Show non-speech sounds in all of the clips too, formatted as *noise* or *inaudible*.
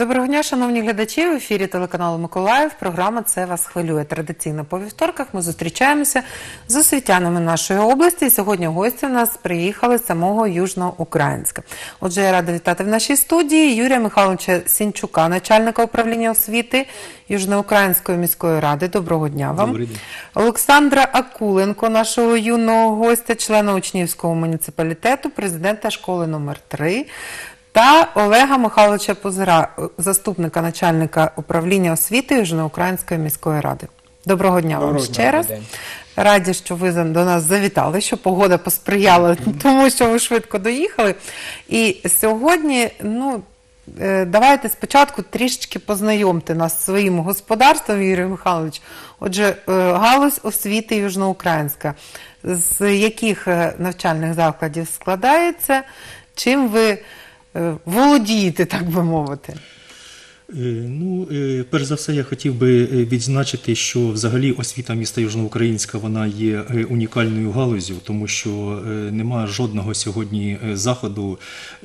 Доброго дня, шановні глядачі. В ефірі телеканалу Миколаїв. Програма це вас хвилює. Традиційно по вівторках ми зустрічаємося з освітянами нашої області. І сьогодні гості в нас приїхали з самого Южноукраїнська. Отже, я рада вітати в нашій студії Юрія Михайловича Сінчука, начальника управління освіти Южноукраїнської міської ради. Доброго дня вам. Добрий день. Олександра Акуленко, нашого юного гостя, члена учнівського муніципалітету, президента школи номер 3 та Олега Михайловича Позира, заступника начальника управління освіти Южноукраїнської міської ради. Доброго дня Доброго вам дня. ще раз. Добрий Раді, що ви до нас завітали, що погода посприяла *laughs* тому, що ви швидко доїхали. І сьогодні, ну. е, Давайте спочатку трішечки познайомте нас зі своїм господарством, Юрій Михайлович. Отже, е, галузь освіти Южноукраїнська. З яких е, навчальних закладів складається? Чим ви володієте, так би мовити? Е, Ну, е, перш за все, я хотів би е, відзначити, що взагалі освіта міста Южноукраїнська вона є е, унікальною галузю, тому що е, немає жодного сьогодні е, заходу,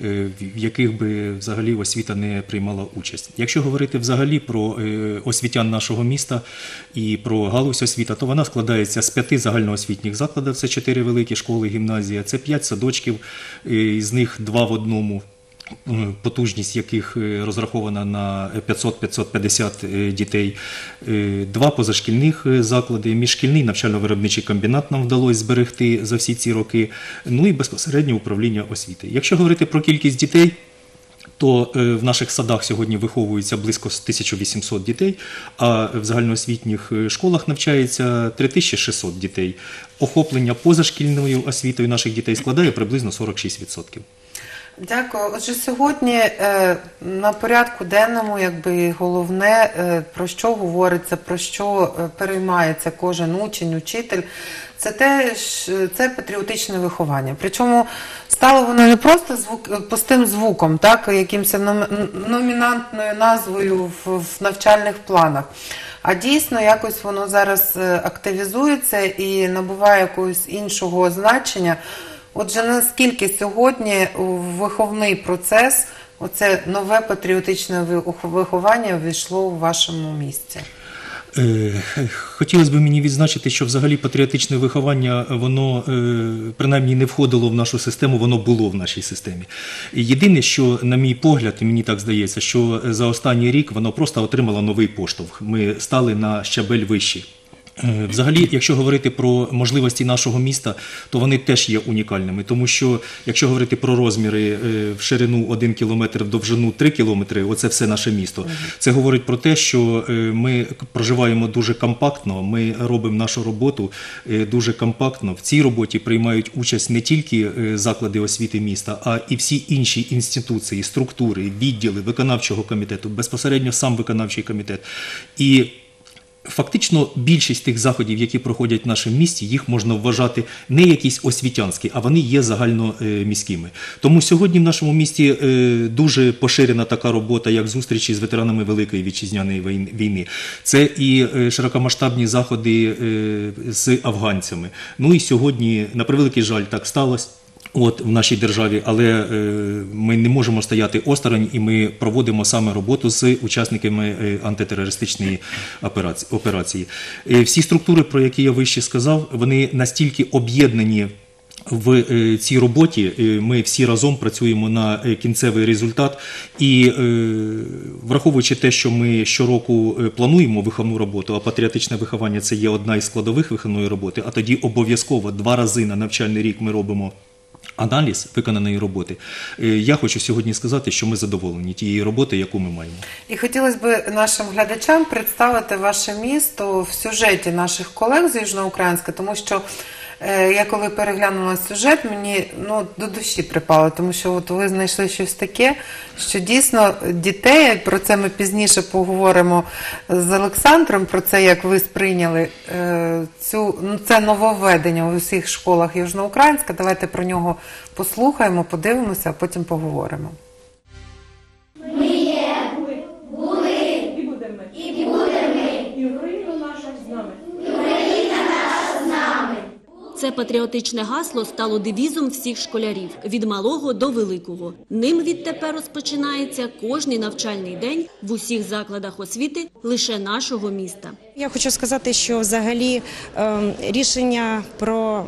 е, в яких би взагалі освіта не приймала участь. Якщо говорити взагалі про е, освітян нашого міста і про галузь освіта, то вона складається з п'яти загальноосвітніх закладів. Це чотири великі школи, гімназія, це п'ять садочків, е, із них два в одному. Е, потужність яких е, розрахована на 500-550 дітей, Е, два позашкільних е, заклади, міжшкільний навчально-виробничий комбінат нам вдалося зберегти за всі ці роки, ну і безпосередньо управління освіти. Якщо говорити про кількість дітей, то е, в наших садах сьогодні виховується близько 1800 дітей, а в загальноосвітніх е, школах навчається 3600 дітей. Охоплення позашкільною освітою наших дітей складає приблизно 46%. Дякую. Отже, сьогодні е, на порядку денному, якби головне, е, про що говориться, про що е, переймається кожен учень, учитель, це те, це патріотичне виховання. Причому стало воно не просто звук, пустим звуком, так, якимось ном- номінантною назвою в, в навчальних планах. А дійсно якось воно зараз е, активізується і набуває якогось іншого значення. Отже, наскільки сьогодні виховний процес, оце нове патріотичне виховання ввійшло у вашому місці? Е, Хотілося б мені відзначити, що взагалі патріотичне виховання, воно е, принаймні не входило в нашу систему, воно було в нашій системі. Єдине, що, на мій погляд, і мені так здається, що за останній рік воно просто отримало новий поштовх. Ми стали на щабель вищий. Е, Взагалі, якщо говорити про можливості нашого міста, то вони теж є унікальними, тому що якщо говорити про розміри е, в ширину 1 кілометр, в довжину 3 кілометри, оце все наше місто. Це говорить про те, що е, ми проживаємо дуже компактно, ми робимо нашу роботу дуже компактно. В цій роботі приймають участь не тільки заклади освіти міста, а і всі інші інституції, структури, відділи виконавчого комітету, безпосередньо сам виконавчий комітет. І Фактично, більшість тих заходів, які проходять в нашому місті, їх можна вважати не якісь освітянські, а вони є загальноміськими. Тому сьогодні в нашому місті е, дуже поширена така робота, як зустрічі з ветеранами Великої вітчизняної війни. Це і е, широкомасштабні заходи е, з афганцями. Ну і сьогодні, на превеликий жаль, так сталося. От в нашій державі, але е, ми не можемо стояти осторонь, і ми проводимо саме роботу з учасниками е, антитерористичної операції. Е, всі структури, про які я вище сказав, вони настільки об'єднані. В цій роботі ми всі разом працюємо на кінцевий результат, і враховуючи те, що ми щороку плануємо виховну роботу, а патріотичне виховання це є одна із складових виховної роботи, а тоді обов'язково два рази на навчальний рік ми робимо аналіз виконаної роботи. Е, Я хочу сьогодні сказати, що ми задоволені тієї роботи, яку ми маємо. І хотілося б нашим глядачам представити ваше місто в сюжеті наших колег з Южноукраїнська, тому що я коли переглянула сюжет, мені ну, до душі припало, тому що от ви знайшли щось таке, що дійсно дітей, про це ми пізніше поговоримо з Олександром, про це, як ви сприйняли е, цю, ну, це нововведення у всіх школах Южноукраїнська. Давайте про нього послухаємо, подивимося, а потім поговоримо. Це патріотичне гасло стало девізом всіх школярів від малого до великого. Ним відтепер розпочинається кожний навчальний день в усіх закладах освіти лише нашого міста. Я хочу сказати, що взагалі ем, рішення про,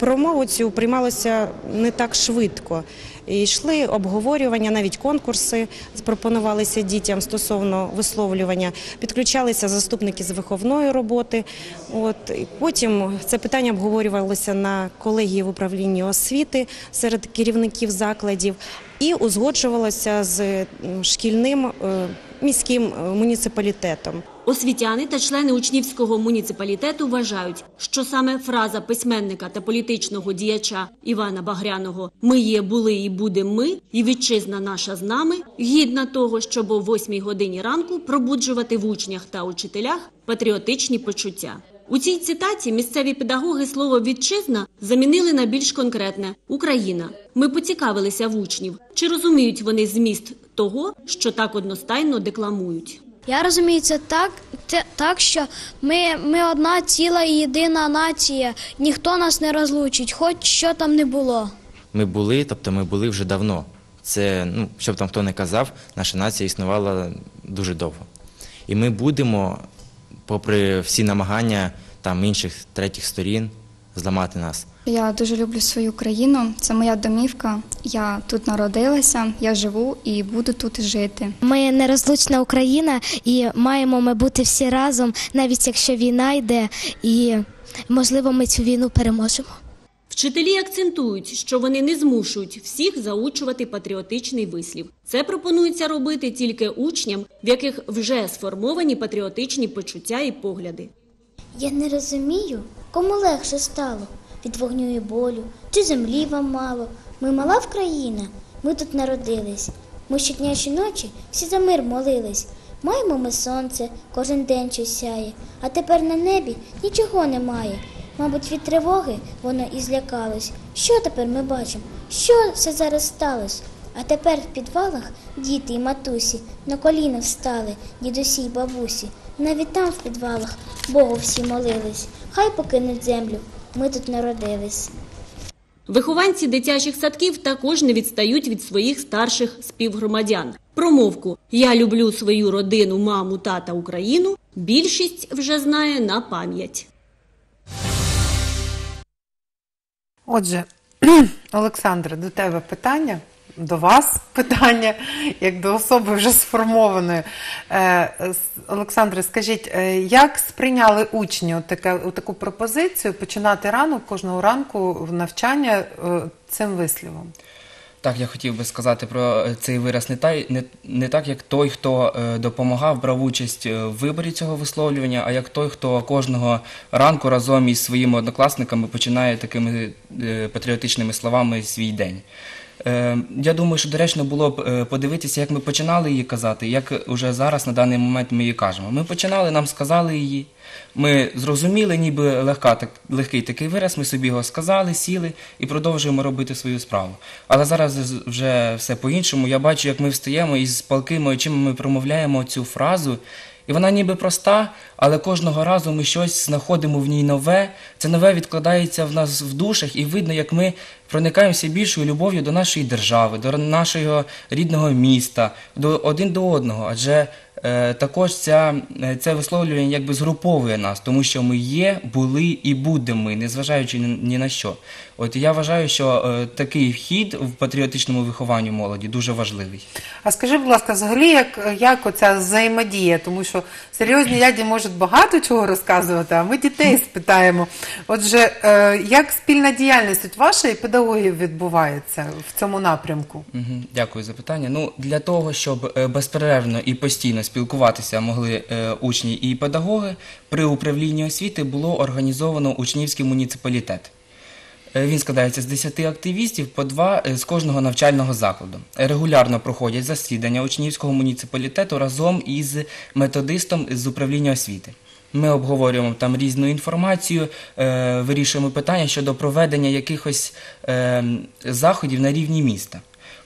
про мову цю приймалося не так швидко. Йшли обговорювання, навіть конкурси пропонувалися дітям стосовно висловлювання. Підключалися заступники з виховної роботи. От потім це питання обговорювалося на колегії в управлінні освіти серед керівників закладів і узгоджувалося з шкільним е, міським е, муніципалітетом. Освітяни та члени учнівського муніципалітету вважають, що саме фраза письменника та політичного діяча Івана Багряного «Ми є, були і будем ми, і вітчизна наша з нами» гідна того, щоб о 8 годині ранку пробуджувати в учнях та учителях патріотичні почуття. У цій цитаті місцеві педагоги слово «вітчизна» замінили на більш конкретне «Україна». Ми поцікавилися в учнів, чи розуміють вони зміст того, що так одностайно декламують. Я розумію це так, це так, що ми, ми одна ціла і єдина нація. Ніхто нас не розлучить, хоч що там не було. Ми були, тобто ми були вже давно. Це, ну, щоб там хто не казав, наша нація існувала дуже довго. І ми будемо, попри всі намагання там інших третіх сторін, зламати нас. Я дуже люблю свою країну. Це моя домівка. Я тут народилася, я живу і буду тут жити. Ми нерозлучна Україна і маємо ми бути всі разом, навіть якщо війна йде, і можливо ми цю війну переможемо. Вчителі акцентують, що вони не змушують всіх заучувати патріотичний вислів. Це пропонується робити тільки учням, в яких вже сформовані патріотичні почуття і погляди. Я не розумію, кому легше стало від вогню і болю, чи землі вам мало. Ми мала в країна, ми тут народились. Ми щодня щоночі всі за мир молились. Маємо ми сонце, кожен день щось сяє, а тепер на небі нічого немає. Мабуть, від тривоги воно і злякалось. Що тепер ми бачимо? Що це зараз сталося? А тепер в підвалах діти і матусі на коліна встали, дідусі й бабусі. Навіть там в підвалах Богу всі молились. Хай покинуть землю. Ми тут народились. Вихованці дитячих садків також не відстають від своїх старших співгромадян. Промовку Я люблю свою родину, маму, тата, Україну більшість вже знає на пам'ять. Отже, *clears throat* Олександре, до тебе питання, до вас питання, як до особи вже сформованої. Е, Олександре, скажіть, е, як сприйняли учні отаке, таку пропозицію починати ранок кожного ранку в навчання е, цим вислівом? Так, я хотів би сказати про цей вираз не, та, не, не так, як той, хто допомагав, брав участь в виборі цього висловлювання, а як той, хто кожного ранку разом із своїми однокласниками починає такими патріотичними словами свій день. Е, Я думаю, що доречно було б е, подивитися, як ми починали її казати, як уже зараз на даний момент ми її кажемо. Ми починали, нам сказали її. Ми зрозуміли, ніби легка, так, легкий такий вираз, ми собі його сказали, сіли і продовжуємо робити свою справу. Але зараз вже все по-іншому. Я бачу, як ми встаємо і з палкими очима ми промовляємо цю фразу. І вона ніби проста, але кожного разу ми щось знаходимо в ній нове. Це нове відкладається в нас в душах, і видно, як ми проникаємося більшою любов'ю до нашої держави, до нашого рідного міста, до один до одного. Адже також ця, е, це висловлювання якби згруповує нас, тому що ми є, були і будемо ми, незважаючи ні, на що. От я вважаю, що е, такий вхід в патріотичному вихованню молоді дуже важливий. А скажи, будь ласка, взагалі, як, як оця взаємодія? Тому що серйозні дяді можуть багато чого розказувати, а ми дітей спитаємо. Отже, е, як спільна діяльність от ваша і педагогів відбувається в цьому напрямку? Дякую за питання. Ну для того, щоб е, безперервно і постійно спілкуватися могли е, учні і педагоги, при управлінні освіти було організовано учнівський муніципалітет. Е, Він складається з 10 активістів по два е, з кожного навчального закладу. Регулярно проходять засідання учнівського муніципалітету разом із методистом з управління освіти. Ми обговорюємо там різну інформацію, вирішуємо питання щодо проведення якихось заходів на рівні міста.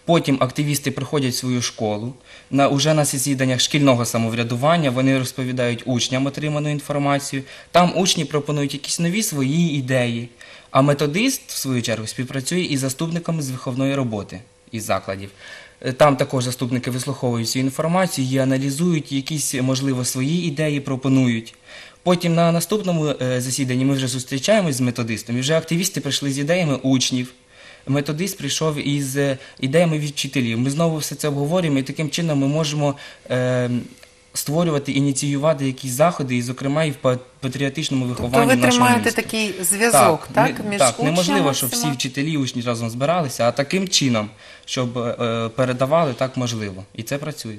Потім активісти приходять в свою школу. На, уже на засіданнях шкільного самоврядування вони розповідають учням отриману інформацію. Там учні пропонують якісь нові свої ідеї. А методист, в свою чергу, співпрацює із заступниками з виховної роботи із закладів. Е, Там також заступники вислуховують цю інформацію, її аналізують, якісь, можливо, свої ідеї пропонують. Потім на наступному е, засіданні ми вже зустрічаємось з методистом, і вже активісти прийшли з ідеями учнів. Методист прийшов із е, ідеями від вчителів. Ми знову все це обговорюємо, і таким чином ми можемо е, створювати, ініціювати якісь заходи, і, зокрема, і в патріотичному вихованні. Тобто ви нашого тримаєте міста. такий зв'язок, так, ми- між так, неможливо, щоб всі вчителі і учні разом збиралися, а таким чином, щоб е, передавали, так можливо. І це працює.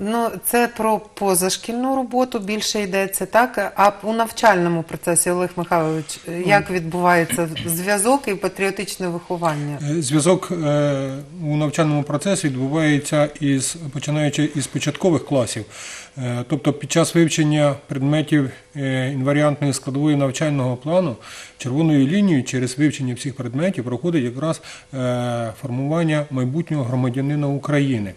Ну, це про позашкільну роботу більше йдеться, так? А у навчальному процесі, Олег Михайлович, як відбувається зв'язок і патріотичне виховання? Е, Зв'язок е, у навчальному процесі відбувається із починаючи із початкових класів. Е, Тобто під час вивчення предметів е, інваріантної складової навчального плану червоною лінією через вивчення всіх предметів проходить якраз е, формування майбутнього громадянина України.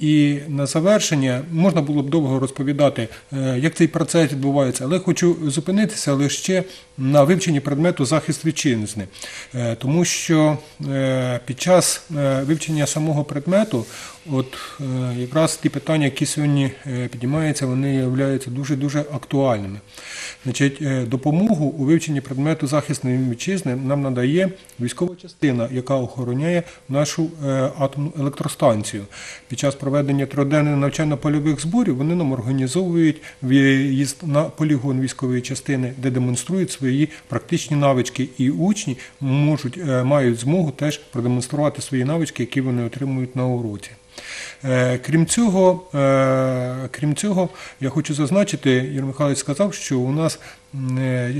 І на завершення можна було б довго розповідати, е, як цей процес відбувається, але хочу зупинитися лише на вивченні предмету захист вітчизни, Е, тому що е, під час вивчення самого предмету, от е, якраз ті питання, які сьогодні е, піднімаються, вони являються дуже дуже актуальними. Значить, е, допомогу у вивченні предмету захисту вітчизни нам надає військова частина, яка охороняє нашу атомну електростанцію. Під час проведення триденних навчально-польових зборів вони нам організовують виїзд на полігон військової частини, де демонструють свої практичні навички, і учні можуть мають змогу теж продемонструвати свої навички, які вони отримують на уроці. Е, Крім цього, е, крім цього, я хочу зазначити, Юрій Михайлович сказав, що у нас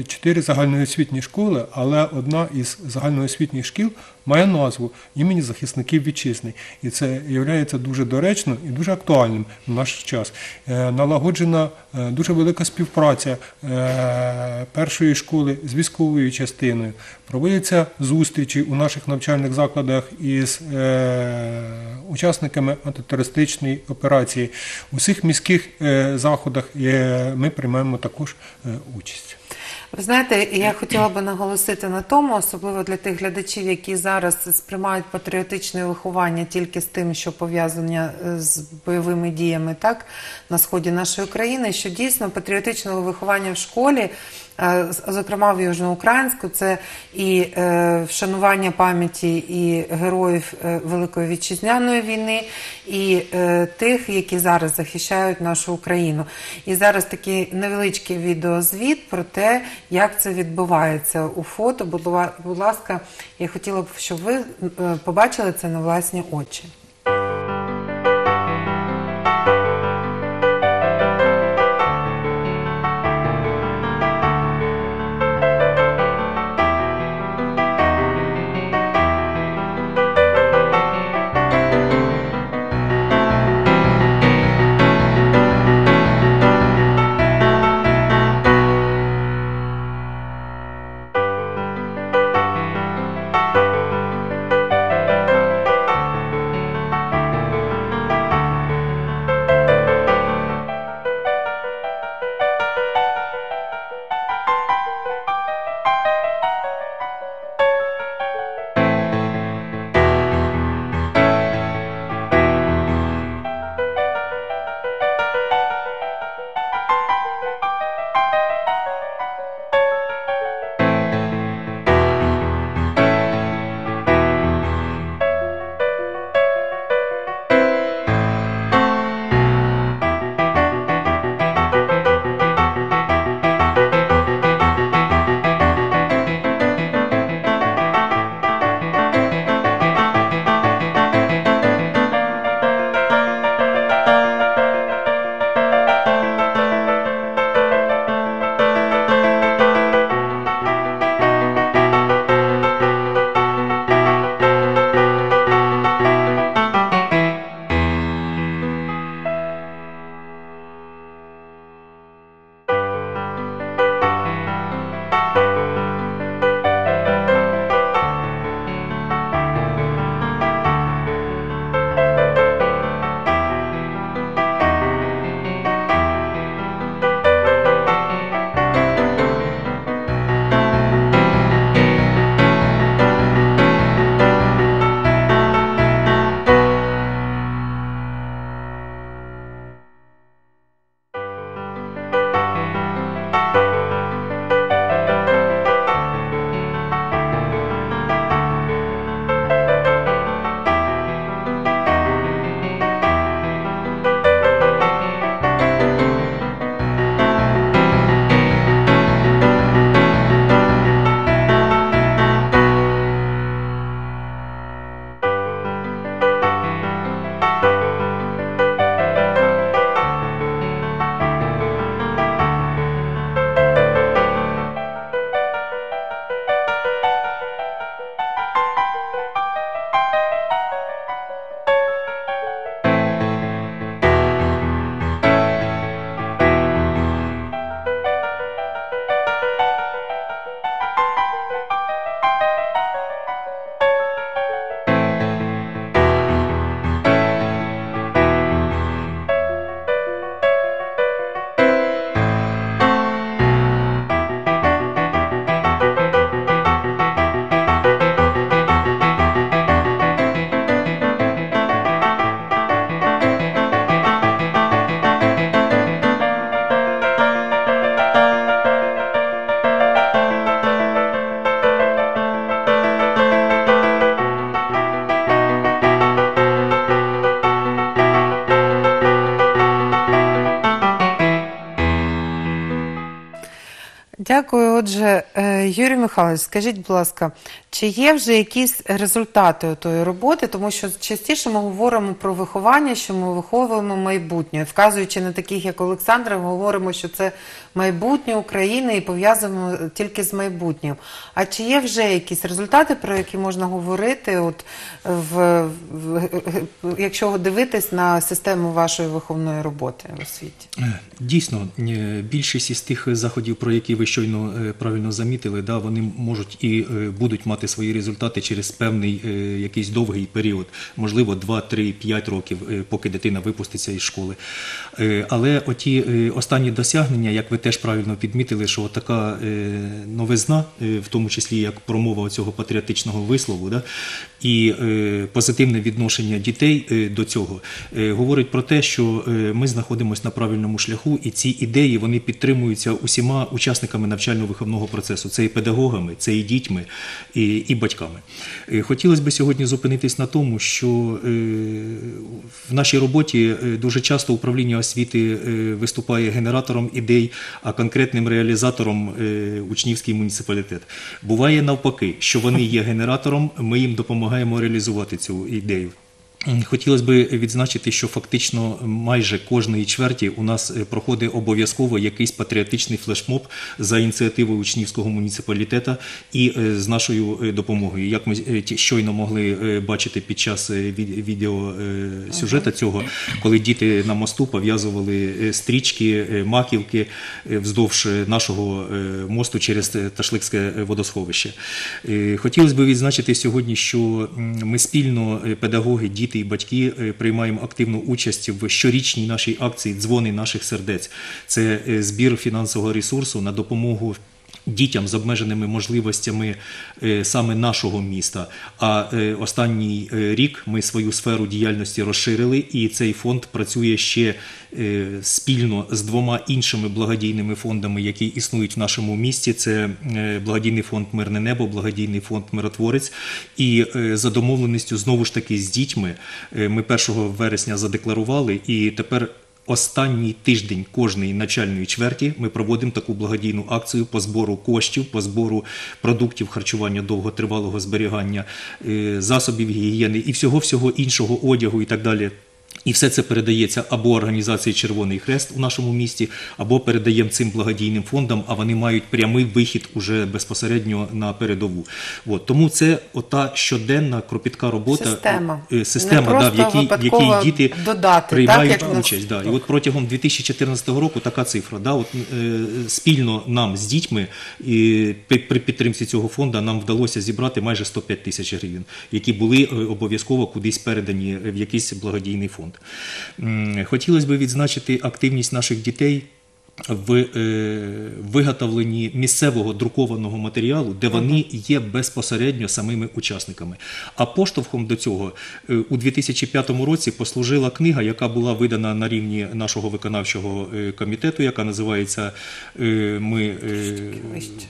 чотири загальноосвітні школи, але одна із загальноосвітніх шкіл має назву імені захисників вітчизни. І це є дуже доречно і дуже актуальним в наш час. Е, Налагоджена е, дуже велика співпраця е, першої школи з військовою частиною. Проводяться зустрічі у наших навчальних закладах із е, учасниками антитерористичної операції. У всіх міських е, заходах е, ми приймаємо також е, участь. Ви знаєте, я хотіла би наголосити на тому, особливо для тих глядачів, які зараз сприймають патріотичне виховання тільки з тим, що пов'язання е, з бойовими діями так на сході нашої країни, що дійсно патріотичного виховання в школі, зокрема в Южноукраїнську, це і е, вшанування пам'яті і героїв е, Великої вітчизняної війни, і е, тих, які зараз захищають нашу Україну. І зараз такий невеличкий відеозвіт про те, як це відбувається у фото. Будь ласка, я хотіла б, щоб ви е, побачили це на власні очі. Дякую. Отже, е, Юрій Михайлович, скажіть, будь ласка, чи є вже якісь результати тої роботи? Тому що частіше ми говоримо про виховання, що ми виховуємо майбутнє. Вказуючи на таких, як Олександр, говоримо, що це майбутнє України і пов'язуємо тільки з майбутнім. А чи є вже якісь результати, про які можна говорити, от в, в, якщо дивитись на систему вашої виховної роботи в освіті? Е, Дійсно, е, більшість із тих заходів, про які ви щойно е, правильно замітили, да, вони можуть і е, будуть мати свої результати через певний е, якийсь довгий період, можливо, 2, 3, 5 років, поки дитина випуститься із школи. Але оті останні досягнення, як ви теж правильно підмітили, що така новизна, в тому числі як промова цього патріотичного вислову, да, і позитивне відношення дітей до цього говорить про те, що ми знаходимося на правильному шляху, і ці ідеї вони підтримуються усіма учасниками навчально-виховного процесу. Це і педагогами, це і дітьми, і, і батьками. Е, Хотілося б сьогодні зупинитись на тому, що е, в нашій роботі е, дуже часто управління освіти виступає генератором ідей, а конкретним реалізатором учнівський муніципалітет. Буває навпаки, що вони є генератором, ми їм допомагаємо реалізувати цю ідею. Хотілося б відзначити, що фактично майже кожної чверті у нас е, проходить обов'язково якийсь патріотичний флешмоб за ініціативою учнівського муніципалітету і е, з нашою е, допомогою. Як ми щойно могли бачити під час від- відео сюжета цього, коли діти на мосту пов'язували стрічки, маківки вздовж нашого мосту через Ташликське водосховище. Хотілося б відзначити сьогодні, що ми спільно, педагоги, діти і батьки, е, приймаємо активну участь в щорічній нашій акції Дзвони наших сердець. Це е, збір фінансового ресурсу на допомогу. Дітям з обмеженими можливостями е, саме нашого міста. А е, останній е, рік ми свою сферу діяльності розширили, і цей фонд працює ще спільно з двома іншими благодійними фондами, які існують в нашому місті. Це благодійний фонд Мирне небо, благодійний фонд Миротворець. І за домовленістю знову ж таки з дітьми ми 1 вересня задекларували, і тепер. Останній тиждень кожної начальної чверті ми проводимо таку благодійну акцію по збору коштів, по збору продуктів харчування довготривалого зберігання, е, засобів гігієни і всього всього іншого одягу і так далі. І все це передається або організації Червоний Хрест у нашому місті, або передаємо цим благодійним фондам, а вони мають прямий вихід уже безпосередньо на передову. От тому це ота щоденна кропітка робота, Система. е, система, да, в якій, в якій діти додати, приймають так, участь. Да. І от протягом 2014 року така цифра. Да, от, е, спільно нам з дітьми і при, при підтримці цього фонду нам вдалося зібрати майже 105 тисяч гривень, які були е, обов'язково кудись передані в якийсь благодійний фонд. М, Хотілося б відзначити активність наших дітей. В е, виготовленні місцевого друкованого матеріалу, де вони є безпосередньо самими учасниками. А поштовхом до цього е, у 2005 році послужила книга, яка була видана на рівні нашого виконавчого е, комітету, яка називається е, Ми, е,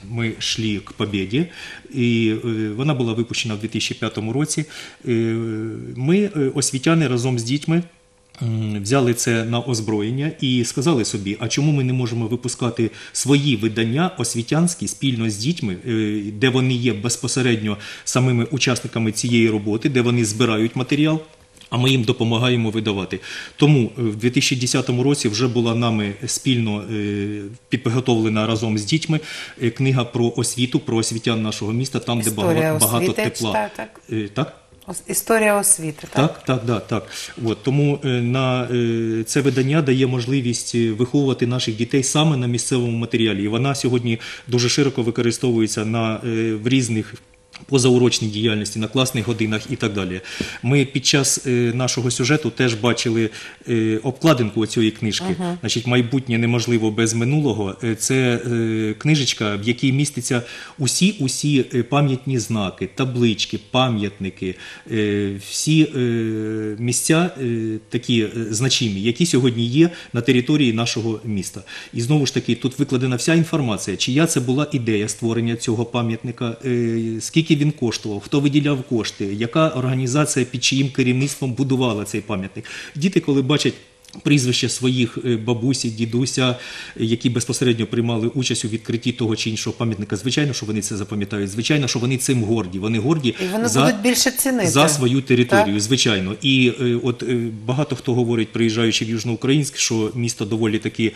Ми шлі к побєді. І е, вона була випущена в 2005 році. Е, Ми, е, освітяни, разом з дітьми. Взяли це на озброєння і сказали собі, а чому ми не можемо випускати свої видання освітянські спільно з дітьми, е, де вони є безпосередньо самими учасниками цієї роботи, де вони збирають матеріал. А ми їм допомагаємо видавати. Тому е, в 2010 році вже була нами спільно е, підготовлена разом з дітьми книга про освіту, про освітян нашого міста, там, де Історія багато, багато освіти, тепла. читаю, так? Так? Історія освіти, так? Так, так, да, так. От, тому е, на е, це видання дає можливість е, виховувати наших дітей саме на місцевому матеріалі. І вона сьогодні дуже широко використовується на, в різних. Позаурочній діяльності на класних годинах і так далі. Ми під час е, нашого сюжету теж бачили е, обкладинку цієї книжки. Ага. Значить, майбутнє неможливо без минулого. Е, Це е, книжечка, в якій містяться усі усі пам'ятні знаки, таблички, пам'ятники, е, всі е, місця е, такі е, значимі, які сьогодні є на території нашого міста. І знову ж таки, тут викладена вся інформація, чия це була ідея створення цього пам'ятника, е, скільки він коштував, хто виділяв кошти, яка організація під чиїм керівництвом будувала цей пам'ятник. Діти, коли бачать Прізвище своїх е, бабусі, дідуся, які безпосередньо приймали участь у відкритті того чи іншого пам'ятника. Звичайно, що вони це запам'ятають. Звичайно, що вони цим горді. Вони горді І вони за, будуть більше цінити. за свою територію, Так? звичайно. І е, от е, багато хто говорить, приїжджаючи в Южноукраїнськ, що місто доволі таки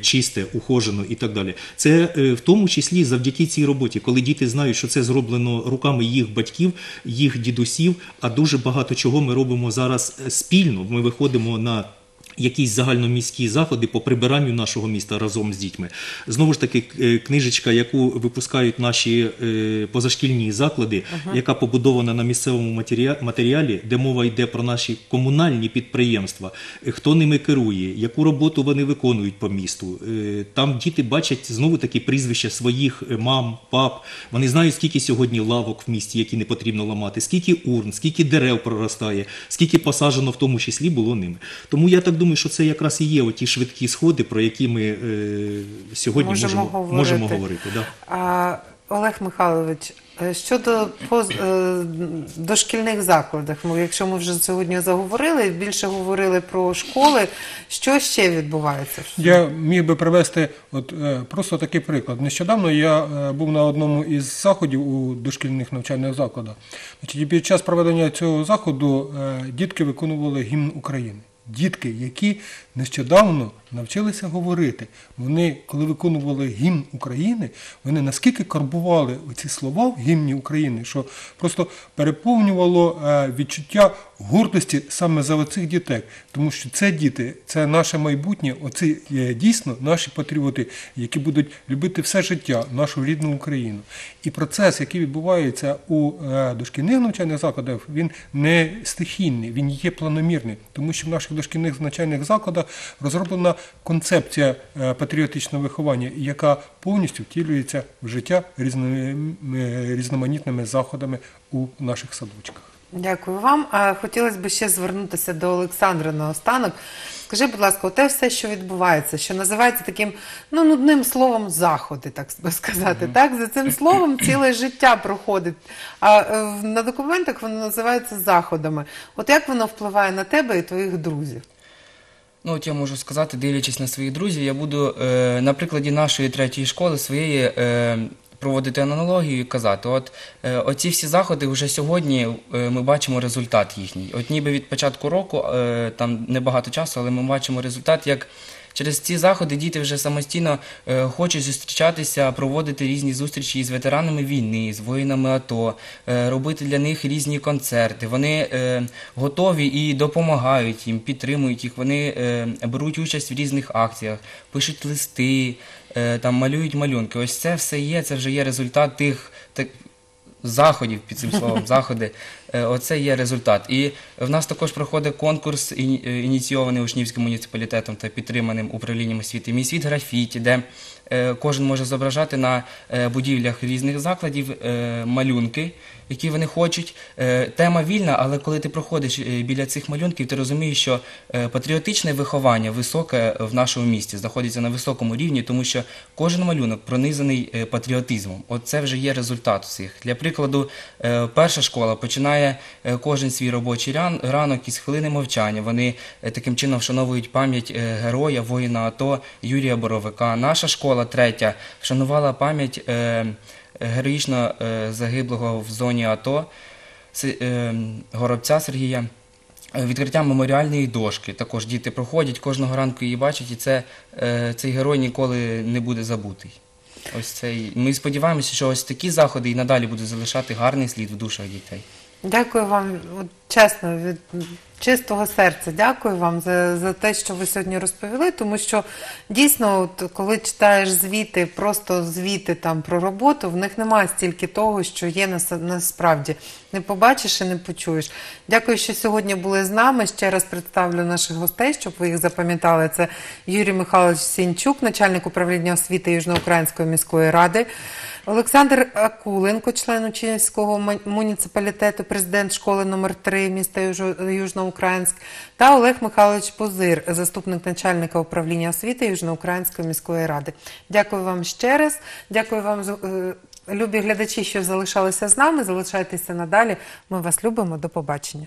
чисте, ухожено і так далі. Це в тому числі завдяки цій роботі, коли діти знають, що це зроблено руками їх батьків, їх дідусів. А дуже багато чого ми робимо зараз спільно. Ми виходимо на якісь загальноміські заходи по прибиранню нашого міста разом з дітьми. Знову ж таки, е, книжечка, яку випускають наші е, позашкільні заклади, яка побудована на місцевому матеріалі, де мова йде про наші комунальні підприємства, хто ними керує, яку роботу вони виконують по місту. Е, Там діти бачать знову таки прізвища своїх мам, пап. Вони знають, скільки сьогодні лавок в місті, які не потрібно ламати, скільки урн, скільки дерев проростає, скільки посаджено в тому числі було ними. Тому я так думаю, що це якраз і є оті швидкі сходи, про які ми е, сьогодні Можемо можемо, говорити. можемо говорити. Да. А, Олег Михайлович, е, щодо поз, е, дошкільних закладів, ну, якщо ми вже сьогодні заговорили, більше говорили про школи, що ще відбувається? Я міг би привести от, е, просто такий приклад. Нещодавно я е, був на одному із заходів у дошкільних навчальних закладах. Значить, і під час проведення цього заходу е, дітки виконували гімн України. Дітки, які нещодавно навчилися говорити. Вони, коли виконували гімн України, вони наскільки карбували ці слова в гімні України, що просто переповнювало е, відчуття гордості саме за оцих дітей. Тому що це діти, це наше майбутнє, оці е, дійсно наші патріоти, які будуть любити все життя, нашу рідну Україну. І процес, який відбувається у е, дошкільних навчальних закладах, він не стихійний, він є планомірний, тому що в наших дошкільних навчальних закладах розроблена концепція е, патріотичного виховання, яка повністю втілюється в життя е, різноманітними заходами у наших садочках. Дякую вам. Хотілося б ще звернутися до Олександра наостанок. Скажи, будь ласка, те все, що відбувається, що називається таким ну, нудним словом заходи, так би сказати. Так? За цим словом ціле життя проходить. А е, на документах воно називається заходами. От як воно впливає на тебе і твоїх друзів? Ну, от я можу сказати, дивлячись на своїх друзів, я буду е, на прикладі нашої третьої школи своєї е, проводити аналогію і казати, от е, оці всі заходи вже сьогодні е, ми бачимо результат їхній. От ніби від початку року, е, там небагато часу, але ми бачимо результат, як Через ці заходи діти вже самостійно е, хочуть зустрічатися, проводити різні зустрічі із ветеранами війни, з воїнами АТО, е, робити для них різні концерти. Вони е, готові і допомагають їм, підтримують їх. Вони беруть участь в різних акціях, пишуть листи, там малюють малюнки. Ось це все є. Це вже є результат тих так, заходів під цим словом, *laughs* заходи. Е, Оце є результат. І в нас також проходить конкурс, е, ініційований Учнівським муніципалітетом та підтриманим управлінням освіти. Мій світ графіті, де кожен може зображати на е, будівлях різних закладів е, малюнки, які вони хочуть. Е, Тема вільна, але коли ти проходиш е, біля цих малюнків, ти розумієш, що е, патріотичне виховання високе в нашому місті, знаходиться на високому рівні, тому що кожен малюнок пронизаний е, патріотизмом. От це вже є результат цих. Для прикладу, е, перша школа починає е, кожен свій робочий ран- ранок із хвилини мовчання. Вони е, таким чином вшановують пам'ять е, героя, воїна АТО Юрія Боровика. Наша школа третя вшанувала пам'ять е, героїчно е, загиблого в зоні АТО е, Горобця Сергія. Відкриття меморіальної дошки. Також діти проходять, кожного ранку її бачать, і це, цей герой ніколи не буде забутий. Ось цей. Ми сподіваємося, що ось такі заходи і надалі будуть залишати гарний слід в душах дітей. Дякую вам, от, чесно, від чистого серця. Дякую вам за, за те, що ви сьогодні розповіли, тому що дійсно, от, коли читаєш звіти, просто звіти там про роботу, в них немає стільки того, що є нас- насправді. Не побачиш і не почуєш. Дякую, що сьогодні були з нами. Ще раз представлю наших гостей, щоб ви їх запам'ятали. Це Юрій Михайлович Сінчук, начальник управління освіти Южноукраїнської міської ради. Олександр Акуленко, член Учнівського муніципалітету, президент школи номер 3 міста Южноукраїнськ, та Олег Михайлович Позир, заступник начальника управління освіти Южноукраїнської міської ради. Дякую вам ще раз. Дякую вам, е, любі глядачі, що залишалися з нами. Залишайтеся надалі. Ми вас любимо. До побачення.